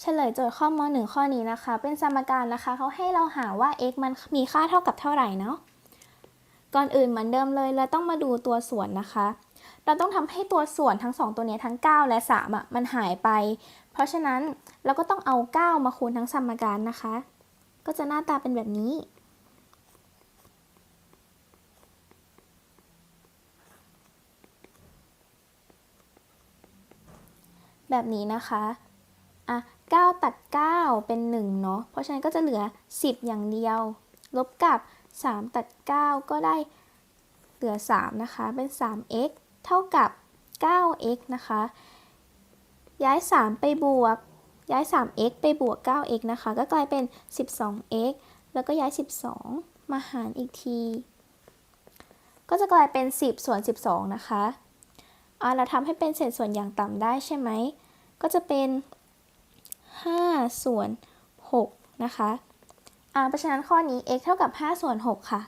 เฉลยโจทย์ข้อม .1 ข้อนี้นะคะ เป็นสมการนะคะ เขาให้เราหาว่า x มันมีค่าเท่ากับเท่าไหร่เนาะ ก่อนอื่นเหมือนเดิมเลยเราต้องมาดูตัวส่วนนะคะ เราต้องทำให้ตัวส่วนทั้ง 2 ตัวนี้ทั้ง 9 และ 3อะมันหายไป เพราะฉะนั้นเราก็ต้องเอา 9 มาคูณทั้งสมการนะคะ ก็จะหน้าตาเป็นแบบนี้ แบบนี้นะคะอะ 9 ตัด 9 เป็น 1 เนาะ เพราะฉะนั้นก็จะเหลือ 10 อย่างเดียว ลบกับ 3 ตัด 9 ก็ได้เหลือ 3 นะคะ เป็น 3x เท่ากับ 9x นะคะ ย้าย 3 ไปบวก ย้าย 3x ไปบวก 9x นะคะ ก็กลายเป็น 12x แล้วก็ย้าย 12 มาหารอีกที ก็จะกลายเป็น 10 ส่วน 12 นะคะอะเราทำให้เป็นเศษส่วนอย่างต่ำได้ใช่ไหม ก็จะเป็น 5 ส่วน6นะคะอ่าเพราะฉะนั้นข้อนี้ x เท่ากับ 5 ส่วน 6 ค่ะ